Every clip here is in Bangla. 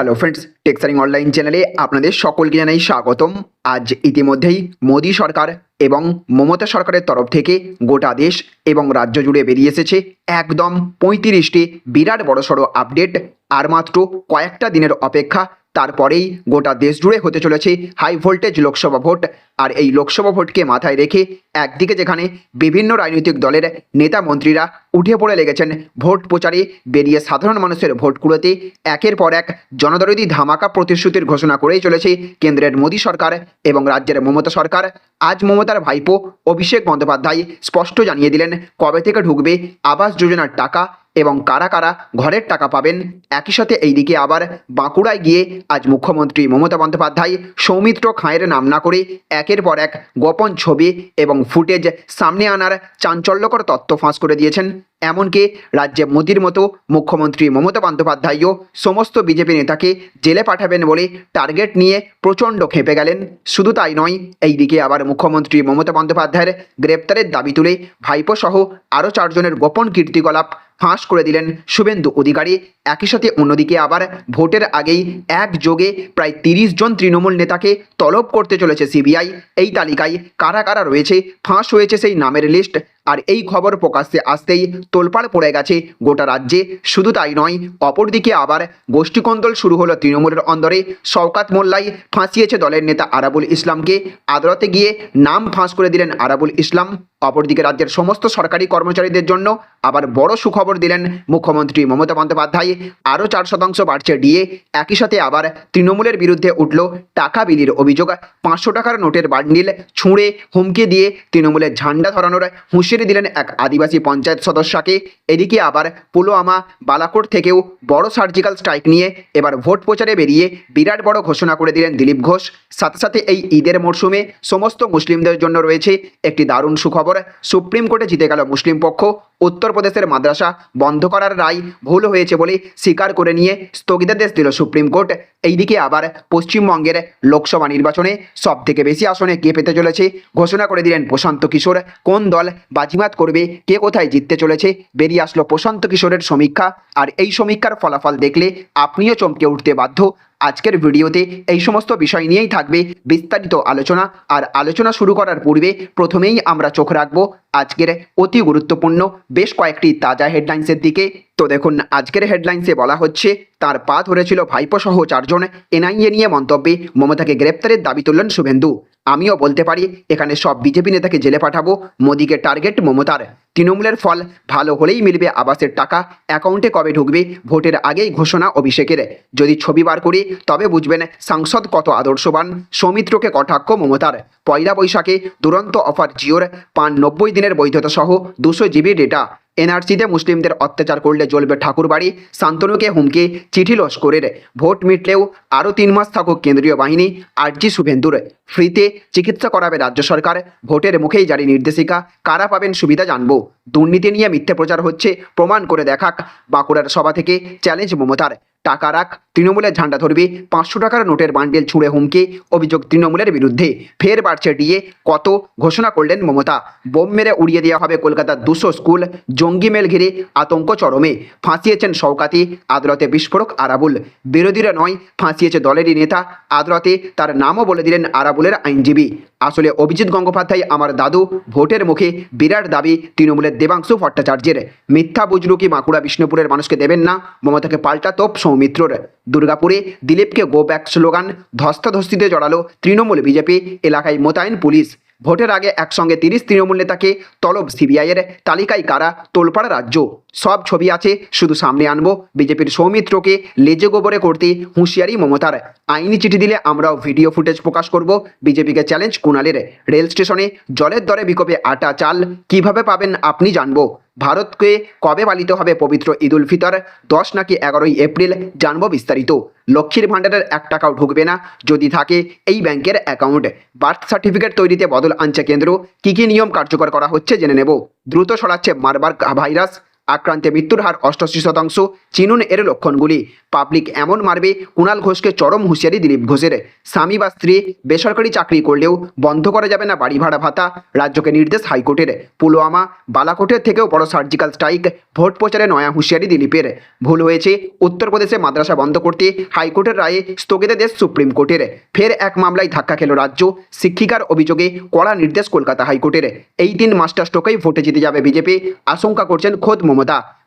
হ্যালো ফ্রেন্ডস টেক্সারিং অনলাইন চ্যানেলে আপনাদের সকলকে জানাই স্বাগতম। আজ ইতিমধ্যেই মোদী সরকার এবং মমতা সরকারের তরফ থেকে গোটা দেশ এবং রাজ্য জুড়ে বেরিয়ে এসেছে একদম পঁয়ত্রিশটি বিরাট বড়সড় আপডেট আর মাত্র কয়েকটা দিনের অপেক্ষা তারপরেই গোটা দেশ জুড়ে হতে চলেছে হাই ভোল্টেজ লোকসভা ভোট। আর এই লোকসভা ভোটকে মাথায় রেখে একদিকে যেখানে বিভিন্ন রাজনৈতিক দলের নেতা মন্ত্রীরা উঠে পড়ে লেগেছেন ভোট প্রচারে, বেরিয়ে সাধারণ মানুষের ভোট কুড়োতে, একের পর এক জনদরদি ধামাকা প্রতিশ্রুতির ঘোষণা করেই চলেছে কেন্দ্রের মোদী সরকার এবং রাজ্যের মমতা সরকার। আজ মমতার ভাইপো অভিষেক বন্দ্যোপাধ্যায় স্পষ্ট জানিয়ে দিলেন, কবে থেকে ঢুকবে আবাস যোজনার টাকা এবং কারা কারা ঘরের টাকা পাবেন, একই সাথে এইদিকে আবার বাঁকুড়ায় গিয়ে আজ মুখ্যমন্ত্রী মমতা বন্দ্যোপাধ্যায় সৌমিত্র খাঁয়ের নাম না করে একের পর এক গোপন ছবি এবং ফুটেজ সামনে আনার চাঞ্চল্যকর তত্ত্ব ফাঁস করে দিয়েছেন। এমনকি রাজ্যে মোদির মতো মুখ্যমন্ত্রী মমতা বন্দ্যোপাধ্যায়ও সমস্ত বিজেপি নেতাকে জেলে পাঠাবেন বলে টার্গেট নিয়ে প্রচণ্ড খেপে গেলেন। শুধু তাই নয়, এইদিকে আবার মুখ্যমন্ত্রী মমতা বন্দ্যোপাধ্যায়ের গ্রেপ্তারের দাবি তুলে ভাইপোসহ আরও চারজনের গোপন কীর্তিকলাপ ফাঁস করে দিলেন শুভেন্দু অধিকারী। একই সাথে অন্যদিকে আবার ভোটের আগেই একযোগে প্রায় তিরিশ জন তৃণমূল নেতাকে তলব করতে চলেছে সিবিআই। এই তালিকায় কারা কারা রয়েছে, ফাঁস হয়েছে সেই নামের লিস্ট আর এই খবর প্রকাশ্যে আসতেই তোলপাড় পড়ে গেছে গোটা রাজ্যে। শুধু তাই নয়, অপরদিকে আবার গোষ্ঠীকন্দল শুরু হলো তৃণমূলের অন্দরে। শওকাত মোল্লাই ফাঁসিয়েছে দলের নেতা আরাবুল ইসলামকে। আদালতে গিয়ে নাম ফাঁস করে দিলেন আরাবুল ইসলাম। অপরদিকে রাজ্যের সমস্ত সরকারি কর্মচারীদের জন্য আবার বড় সুখবর দিলেন মুখ্যমন্ত্রী মমতা বন্দ্যোপাধ্যায়। আরও চার শতাংশ বাড়ছে ডিএ। একই সাথে আবার তৃণমূলের বিরুদ্ধে উঠল টাকা বিলির অভিযোগ। পাঁচশো টাকার নোটের বান্ডিল, ছুঁড়ে, হুমকি দিয়ে তৃণমূলের ঝান্ডা ধরানোর হুঁশিয়ারি দিলেন এক আদিবাসী পঞ্চায়েত সদস্যকে। এদিকে আবার পুলওয়ামা বালাকোট থেকেও বড় সার্জিক্যাল স্ট্রাইক নিয়ে এবার ভোট প্রচারে বেরিয়ে বিরাট বড় ঘোষণা করে দিলেন দিলীপ ঘোষ। সাথে সাথে এই ঈদের মরশুমে সমস্ত মুসলিমদের জন্য রয়েছে একটি দারুণ সুখবর। সুপ্রিম কোর্টে জিতে গেল মুসলিম পক্ষ। উত্তরপ্রদেশের মাদ্রাসা বন্ধ করার রায় ভুল হয়েছে বলে স্বীকার করে নিয়ে স্থগিতাদেশ দিল সুপ্রিম কোর্ট। এইদিকে আবার পশ্চিমবঙ্গের লোকসভা নির্বাচনে সব থেকে বেশি আসনে কে পেতে চলেছে ঘোষণা করে দিলেন প্রশান্ত কিশোর। কোন দল বাজিমাত করবে, কে কোথায় জিততে চলেছে, বেরিয়ে আসলো প্রশান্ত কিশোরের সমীক্ষা। আর এই সমীক্ষার ফলাফল দেখলে আপনিও চমকে উঠতে বাধ্য। আজকের ভিডিওতে এই সমস্ত বিষয় নিয়েই থাকবে বিস্তারিত আলোচনা। আর আলোচনা শুরু করার পূর্বে প্রথমেই আমরা চোখ রাখব আজকের অতি গুরুত্বপূর্ণ বেশ কয়েকটি তাজা হেডলাইন্সের দিকে। তো দেখুন, আজকের হেডলাইন্সে বলা হচ্ছে, তার পা ধরেছিল ভাইপো সহ চারজন এনআইএ নিয়ে মন্তব্যে। মমতাকে গ্রেপ্তারের দাবি তুললেন শুভেন্দু। আমিও বলতে পারি, এখানে সব বিজেপি নেতাকে জেলে পাঠাবো, মোদিকে টার্গেট মমতার। তৃণমূলের ফল ভালো হলেই মিলবে আবাসের টাকা অ্যাকাউন্টে কবে ঢুকবে, ভোটের আগেই ঘোষণা অভিষেকের। যদি ছবি বার করি, তবে বুঝবেন সাংসদ কত আদর্শবান। সৌমিত্রকে কটাক্ষ মমতার। পয়লা বৈশাখে দুরন্ত অফার জিওর, পান নব্বই দিনের বৈধতা সহ দুশো জিবি ডেটা এনআরসিতে মুসলিমদের অত্যাচার করলে জ্বলবে ঠাকুরবাড়ি, শান্তনুকে হুমকি, চিঠি লস্করের ভোট মিটলেও আরও তিন মাস থাকুক কেন্দ্রীয় বাহিনী, আরজি শুভেন্দুর ফ্রিতে চিকিৎসা করাবে রাজ্য সরকার, ভোটের মুখেই জারি নির্দেশিকা, কারা পাবেন সুবিধা জানব, দুর্নীতি নিয়ে মিথ্যে প্রচার হচ্ছে, প্রমাণ করে দেখাক, বাঁকুড়ার সভা থেকে চ্যালেঞ্জ মমতার। টাকা রাখ। তৃণমূলের ঝান্ডা ধরবে, পাঁচশো টাকার নোটের বান্ডেল ছুঁড়ে হুমকি, অভিযোগ তৃণমূলের বিরুদ্ধে। ফের বাড়ছে ডিএ, কত ঘোষণা করলেন মমতা। বোম মেরে উড়িয়ে দেওয়া হবে কলকাতার দুশো স্কুল, জঙ্গি মেল ঘিরে আতঙ্ক চরমে। ফাঁসিয়েছেন শওকাতি, আদালতে বিস্ফোরক আরাবুল। বিরোধীরা নয়, ফাঁসিয়েছে দলেরই নেতা। আদালতে তার নামও বলে দিলেন আরাবুলের আইনজীবী। আসলে অভিজিৎ গঙ্গোপাধ্যায় আমার দাদু, ভোটের মুখে বিরাট দাবি তৃণমূলের দেবাংশু ভট্টাচার্যের। মিথ্যা বুঝলু বাঁকুড়া বিষ্ণুপুরের মানুষকে দেবেন না, মমতাকে পাল্টা তোপ সৌমিত্রর। দুর্গাপুরে দিলীপকে গো ব্যাক স্লোগান, ধস্তাধস্তিতে জড়ালো তৃণমূল বিজেপি, এলাকায় মোতায়েন পুলিশ। ভোটের আগে একসঙ্গে তিরিশ তৃণমূল নেতাকে তলব সিবিআইয়ের তালিকায় কারা তোলপাড়া রাজ্য? সব ছবি আছে, শুধু সামনে আনব। বিজেপির সৌমিত্রকে লেজে গোবরে করতে হুঁশিয়ারি মমতার। আইনি চিঠি দিলে আমরাও ভিডিও ফুটেজ প্রকাশ করব। বিজেপিকে চ্যালেঞ্জ কুণালের। রেল স্টেশনে জলের দরে বিকোপে আটা চাল। কীভাবে পাবেন আপনি জানব। ভারতকে কবে পালিত হবে পবিত্র ঈদ উল ফিতর? দশ নাকি এগারোই এপ্রিল? জানব বিস্তারিত। লক্ষ্মীর ভাণ্ডারের এক টাকাও ঢুকবে না। যদি থাকে, এই ব্যাংকের অ্যাকাউন্ট। বার্থ সার্টিফিকেট তৈরিতে বদল আনছে কেন্দ্র। কী কী নিয়ম কার্যকর করা হচ্ছে, জেনে নেব। দ্রুত সরাচ্ছে মারবার ভাইরাস। আক্রান্তে মৃত্যুর হার অষ্টআশি শতাংশ। চিনুন এর লক্ষণগুলি। পাবলিক এমন মারবে, কুণাল ঘোষকে চরম হুঁশিয়ারি দিলীপ ঘোষের। স্বামী বা স্ত্রী বেসরকারি চাকরি করলেও বন্ধ করা যাবে না বাড়ি ভাড়া ভাতা, রাজ্যকে নির্দেশ হাইকোর্টের। পুলওয়ামা বালাকোটের থেকেও বড় সার্জিক্যাল স্ট্রাইক, ভোট প্রচারে নয়া হুঁশিয়ারি দিলীপের। ভুল হয়েছে উত্তরপ্রদেশে মাদ্রাসা বন্ধ করতে, হাইকোর্টের রায়ে স্থগিতাদেশ সুপ্রিম কোর্টের। ফের এক মামলায় ধাক্কা খেল রাজ্য, শিক্ষিকার অভিযোগে কড়া নির্দেশ কলকাতা হাইকোর্টের। এই তিন মাস্টার স্ট্রোকেই ভোটে জিতে যাবে বিজেপি, আশঙ্কা করছেন খোদ মমতা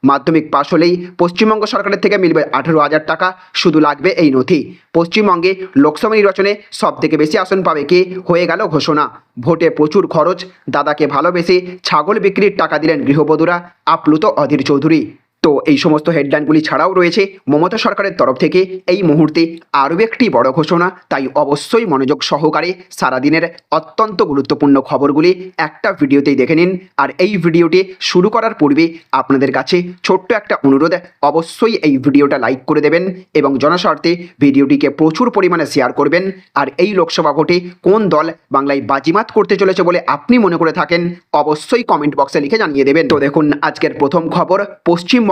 মাধ্যমিক পাশ হলেই পশ্চিমবঙ্গ সরকারের থেকে মিলবে আঠেরো হাজার টাকা। শুধু লাগবে এই নথি। পশ্চিমবঙ্গে লোকসভা নির্বাচনে সব থেকে বেশি আসন পাবে কে হয়ে গেল ঘোষণা। ভোটে প্রচুর খরচ। দাদাকে ভালোবেসে ছাগল বিক্রির টাকা দিলেন গৃহবধূরা। আপ্লুত অধীর চৌধুরী। তো এই সমস্ত হেডলাইনগুলি ছাড়াও রয়েছে মমতা সরকারের তরফ থেকে এই মুহূর্তে আরও একটি বড় ঘোষণা। তাই অবশ্যই মনোযোগ সহকারে সারাদিনের অত্যন্ত গুরুত্বপূর্ণ খবরগুলি একটা ভিডিওতেই দেখে নিন। আর এই ভিডিওটি শুরু করার পূর্বে আপনাদের কাছে ছোট্ট একটা অনুরোধ, অবশ্যই এই ভিডিওটা লাইক করে দেবেন এবং জনস্বার্থে ভিডিওটিকে প্রচুর পরিমাণে শেয়ার করবেন। আর এই লোকসভা ভোটে কোন দল বাংলায় বাজিমাত করতে চলেছে বলে আপনি মনে করে থাকেন, অবশ্যই কমেন্ট বক্সে লিখে জানিয়ে দেবেন। তো দেখুন, আজকের প্রথম খবর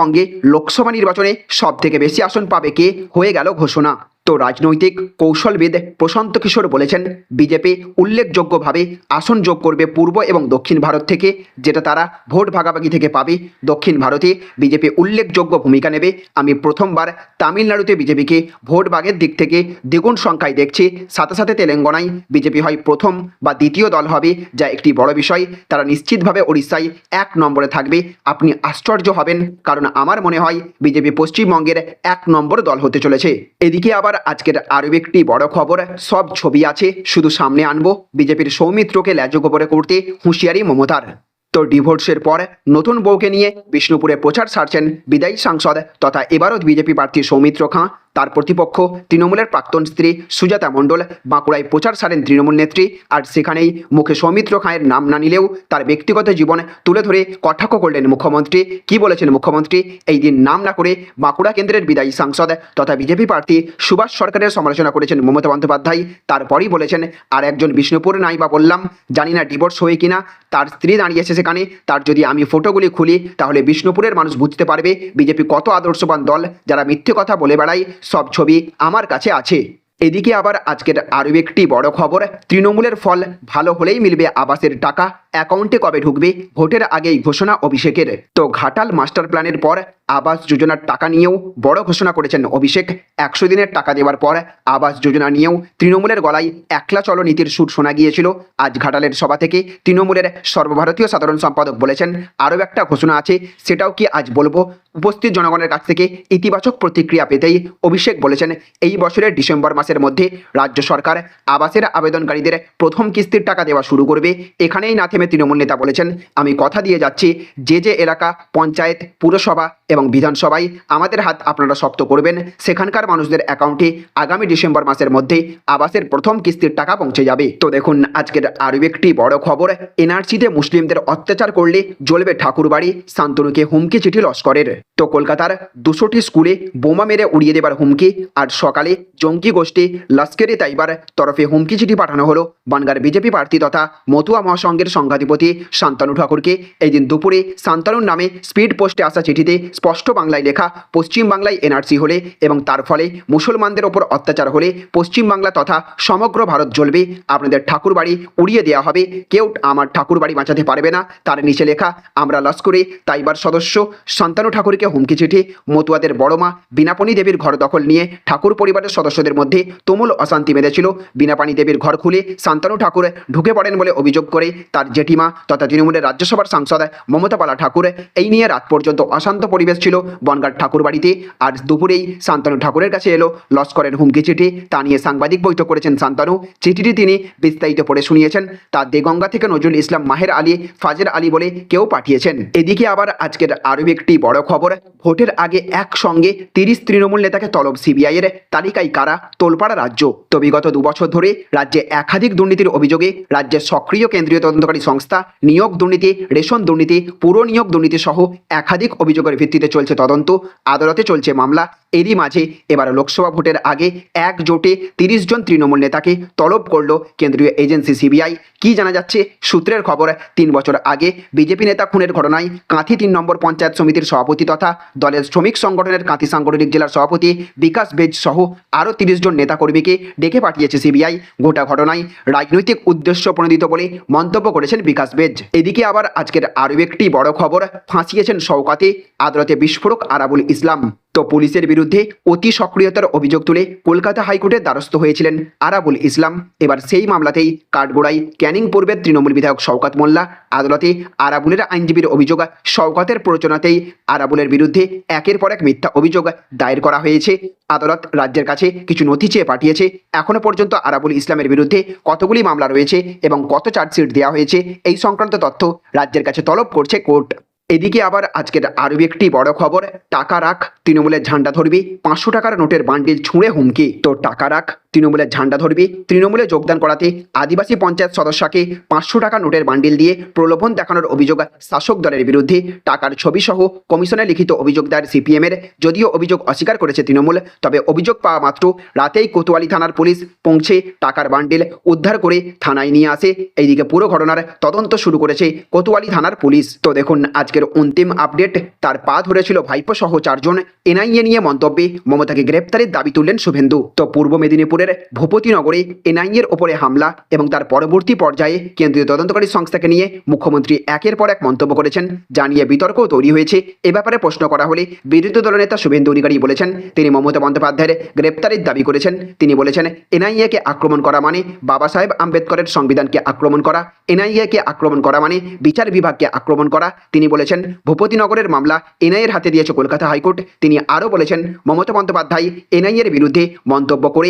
পশ্চিমবঙ্গে লোকসভা নির্বাচনে সবথেকে বেশি আসন পাবে কে? হয়ে গেল ঘোষণা। রাজনৈতিক কৌশলবিদ প্রশান্ত কিশোর বলেছেন, বিজেপি উল্লেখযোগ্যভাবে আসন যোগ করবে পূর্ব এবং দক্ষিণ ভারত থেকে, যেটা তারা ভোট ভাগাভাগি থেকে পাবে। দক্ষিণ ভারতে বিজেপি উল্লেখযোগ্য ভূমিকা নেবে। আমি প্রথমবার তামিলনাড়ুতে বিজেপিকে ভোট ভাগের দিক থেকে দ্বিগুণ সংখ্যায় দেখছি। সাথে সাথে তেলেঙ্গানায় বিজেপি হয় প্রথম বা দ্বিতীয় দল হবে, যা একটি বড় বিষয়। তারা নিশ্চিতভাবে ওড়িশায় এক নম্বরে থাকবে। আপনি আশ্চর্য হবেন, কারণ আমার মনে হয় বিজেপি পশ্চিমবঙ্গের এক নম্বর দল হতে চলেছে। এদিকে আবার আজকের আরও একটি বড় খবর। সব ছবি আছে, শুধু সামনে আনব। বিজেপির সৌমিত্রকে ল্যাজো গোবরে করতে হুঁশিয়ারি মমতার। তো ডিভোর্সের পর নতুন বউকে নিয়ে বিষ্ণুপুরে প্রচার সারছেন বিদায়ী সাংসদ তথা এবারও বিজেপি প্রার্থী সৌমিত্র খাঁ। তার প্রতিপক্ষ তৃণমূলের প্রাক্তন স্ত্রী সুজাতা মণ্ডল। বাঁকুড়ায় প্রচার সারেন তৃণমূল নেত্রী। আর সেখানেই মুখে সৌমিত্র খাঁয়ের নাম না নিলেও তার ব্যক্তিগত জীবন তুলে ধরে কটাক্ষ করলেন মুখ্যমন্ত্রী। কি বলেছেন মুখ্যমন্ত্রী? এই দিন নাম না করে বাঁকুড়া কেন্দ্রের বিদায়ী সাংসদ, তথা বিজেপি প্রার্থী সুভাষ সরকারের সমালোচনা করেছেন মমতা বন্দ্যোপাধ্যায়। তারপরই বলেছেন, আর একজন বিষ্ণুপুর নাই বা বললাম, জানি না ডিভোর্স হয়ে কিনা। তার স্ত্রী দাঁড়িয়েছে সেখানে। তার যদি আমি ফটোগুলি খুলি, তাহলে বিষ্ণুপুরের মানুষ বুঝতে পারবে বিজেপি কত আদর্শবান দল। যারা মিথ্যে কথা বলে বেড়ায় সব ছবি আমার কাছে আছে। এদিকে আবার আজকের আরও একটি বড় খবর, তৃণমূলের ফল ভালো হলেই মিলবে আবাসের টাকা। অ্যাকাউন্টে কবে ঢুকবে? ভোটের আগেই ঘোষণা অভিষেকের। তো ঘাটাল মাস্টার প্ল্যানের পর আবাস যোজনার টাকা নিয়েও বড় ঘোষণা করেছেন অভিষেক। একশো দিনের টাকা দেওয়ার পর আবাস যোজনা নিয়েও তৃণমূলের গলায় একলা চলো নীতির সুর শোনা গিয়েছিল। আজ ঘাটালের সভা থেকে তৃণমূলের সর্বভারতীয় সাধারণ সম্পাদক বলেছেন, আরও একটা ঘোষণা আছে, সেটাও কি আজ বলব? উপস্থিত জনগণের কাছ থেকে ইতিবাচক প্রতিক্রিয়া পেতেই অভিষেক বলেছেন, এই বছরের ডিসেম্বর মাসের মধ্যে রাজ্য সরকার আবাসের আবেদনকারীদের প্রথম কিস্তির টাকা দেওয়া শুরু করবে। এখানেই না তৃণমূল নেতা বলেছেন আমি কথা দিয়ে যাচ্ছি যে যে এলাকা পঞ্চায়েত পুরসভা এবং বিধানসভায় আমাদের হাত আপনারা শক্ত করবেন। সেখানকার মানুষদের অ্যাকাউন্টে আগামী ডিসেম্বর মাসের মধ্যে আবাসের প্রথম কিস্তির টাকা পৌঁছে যাবে। তো দেখুন, আজকের আরও একটি বড় খবর, এনআরসিতে মুসলিমদের অত্যাচার করলে জ্বলবে ঠাকুরবাড়ি, শান্তনুকে হুমকি চিঠি লস্করের। তো কলকাতার দুশোটি স্কুলে বোমা মেরে উড়িয়ে দেবার হুমকি, আর সকালে জঙ্গি গোষ্ঠী লস্করে তাইবার তরফে হুমকি চিঠি পাঠানো হলো বানগার বিজেপি প্রার্থী তথা মতুয়া মহাসংঘের সংঘাধিপতি শান্তানু ঠাকুরকে। এই দিন দুপুরে শান্তানুর নামে স্পিড পোস্টে আসা চিঠিতে স্পষ্ট বাংলায় লেখা পশ্চিম বাংলায় এনআরসি হলে এবং তার ফলে মুসলমানদের ওপর অত্যাচার হলে পশ্চিম বাংলা তথা সমগ্র ভারত জ্বলবে। আপনাদের ঠাকুর বাড়ি উড়িয়ে দেওয়া হবে। কেউ আমার ঠাকুর বাড়ি বাঁচাতে পারবে না। তার নিচে লেখা, আমরা লস্করে তাইবার সদস্য। শান্তানু ঠাকুরকে হুমকি চিঠি। মতুয়াদের বড় মা বিনাপনি দেবীর ঘর দখল নিয়ে ঠাকুর পরিবারের সদস্যদের মধ্যে তুমুল অশান্তি বেঁধেছিল বিনাপানি দেবীর ঘর খুলে শান্তানু ঠাকুর ঢুকে পড়েন বলে অভিযোগ করে তার জেঠিমা তথা তৃণমূলের রাজ্যসভার সাংসদ মমতা পালা ঠাকুর। এই নিয়ে রাত পর্যন্ত অশান্ত পরিবেশ ছিল। বনগাঁ ঠাকুর বাড়িতে আর দুপুরেই শান্তানু ঠাকুরের কাছে এলো। লস্করের হুমকি চিঠি, তা নিয়ে সাংবাদিক বৈঠক করেছেন শান্তানু। চিঠিটি তিনি বিস্তারিত পড়ে শুনিয়েছেন। তা দেগঙ্গা থেকে নজরুল ইসলাম, মাহের আলী ফাজের আলী বলে কেউ পাঠিয়েছেন। এদিকে আবার আজকের আরও একটি বড় খবর, ভোটের আগে একসঙ্গে তিরিশ তৃণমূল নেতাকে তলব সিবিআই এর তালিকায় কারা? তোলপাড়া রাজ্য। তো বিগত দুবছর ধরে রাজ্যে একাধিক দুর্নীতির অভিযোগে রাজ্যের সক্রিয় কেন্দ্রীয় তদন্তকারী সংস্থা নিয়োগ দুর্নীতি, রেশন দুর্নীতি পুর নিয়োগ দুর্নীতি সহ একাধিক অভিযোগের ভিত্তিতে চলছে তদন্ত আদালতে চলছে মামলা। এরই মাঝে এবার লোকসভা ভোটের আগে এক জোটে তিরিশ জন তৃণমূল নেতাকে তলব করল কেন্দ্রীয় এজেন্সি সিবিআই। কি জানা যাচ্ছে? সূত্রের খবর, তিন বছর আগে বিজেপি নেতা খুনের ঘটনায় কাঁথি তিন নম্বর পঞ্চায়েত সমিতির সভাপতি তথা দলের শ্রমিক সংগঠনের কাঁথি সাংগঠনিক জেলার সভাপতি বিকাশ বেজ সহ আরও তিরিশ জন নেতাকর্মীকে ডেকে পাঠিয়েছে সিবিআই। গোটা ঘটনায় রাজনৈতিক উদ্দেশ্য প্রণোদিত বলে মন্তব্য করেছেন বিকাশ বেজ। এদিকে আবার আজকের আরও একটি বড় খবর, ফাঁসিয়েছেন শওকাতে, আদালতে বিস্ফোরক আরাবুল ইসলাম। তো পুলিশের বিরুদ্ধে অতি সক্রিয়তার অভিযোগ তুলে কলকাতা হাইকোর্টের দ্বারস্থ হয়েছিলেন আরাবুল ইসলাম। এবার সেই মামলাতেই কাঠগোড়ায় ক্যানিং পূর্বের তৃণমূল বিধায়ক শওকাত মোল্লা আদালতে আরাবুলের আইনজীবীর অভিযোগ, শওকাতের প্ররোচনাতেই আরাবুলের বিরুদ্ধে একের পর এক মিথ্যা অভিযোগ দায়ের করা হয়েছে। আদালত রাজ্যের কাছে কিছু নথি চেয়ে পাঠিয়েছে। এখনও পর্যন্ত আরাবুল ইসলামের বিরুদ্ধে কতগুলি মামলা রয়েছে এবং কত চার্জশিট দেওয়া হয়েছে, এই সংক্রান্ত তথ্য রাজ্যের কাছে তলব করছে কোর্ট। এদিকে আবার আজকের আরও একটি বড় খবর, টাকা রাখ, তৃণমূলের ঝান্ডা ধরবি, পাঁচশো টাকার নোটের বান্ডিল ছুঁড়ে হুমকি তো টাকা রাখ। তৃণমূলের ঝান্ডা ধরবে, তৃণমূলে যোগদান করাতে আদিবাসী পঞ্চায়েত সদস্যকে পাঁচশো টাকা নোটের বান্ডিল দিয়ে প্রলোভন দেখানোর অভিযোগ শাসক দলের বিরুদ্ধে। টাকার ছবি সহ কমিশনে লিখিত অভিযোগ দায়ের সিপিএমের। যদিও অভিযোগ অস্বীকার করেছে তৃণমূল, তবে অভিযোগ পাওয়া মাত্র রাতেই কোতোয়ালি থানার পুলিশ পৌঁছে টাকার বান্ডিল উদ্ধার করে থানায় নিয়ে আসে। এইদিকে পুরো ঘটনার তদন্ত শুরু করেছে কোতোয়ালি থানার পুলিশ। তো দেখুন, আজকের অন্তিম আপডেট, তার পা ধরেছিল ভাইপো সহ চারজন। এনআইএ নিয়ে মন্তব্যে মমতাকে গ্রেপ্তারের দাবি তুললেন শুভেন্দু। তো পূর্ব মেদিনীপুরের ভূপতিনগরে এনআইএর ওপরে হামলা এবং তার পরবর্তী পর্যায়ে কেন্দ্রীয় তদন্তকারী সংস্থাকে নিয়ে মুখ্যমন্ত্রী একের পর এক মন্তব্য করেছেন জানিয়ে বিতর্কও তৈরি হয়েছে। এ ব্যাপারে প্রশ্ন করা হলে বিরোধী দলনেতা শুভেন্দু অধিকারী বলেছেন, তিনি মমতা বন্দ্যোপাধ্যায়ের গ্রেপ্তারের দাবি করেছেন। তিনি বলেছেন এনআইএকে আক্রমণ করা মানে বাবা সাহেব আম্বেদকরের সংবিধানকে আক্রমণ করা এনআইএকে আক্রমণ করা মানে বিচার বিভাগকে আক্রমণ করা। তিনি বলেছেন ভূপতিনগরের মামলা এনআইএর হাতে দিয়েছে কলকাতা হাইকোর্ট। তিনি আরও বলেছেন, মমতা বন্দ্যোপাধ্যায় এনআইএর বিরুদ্ধে মন্তব্য করে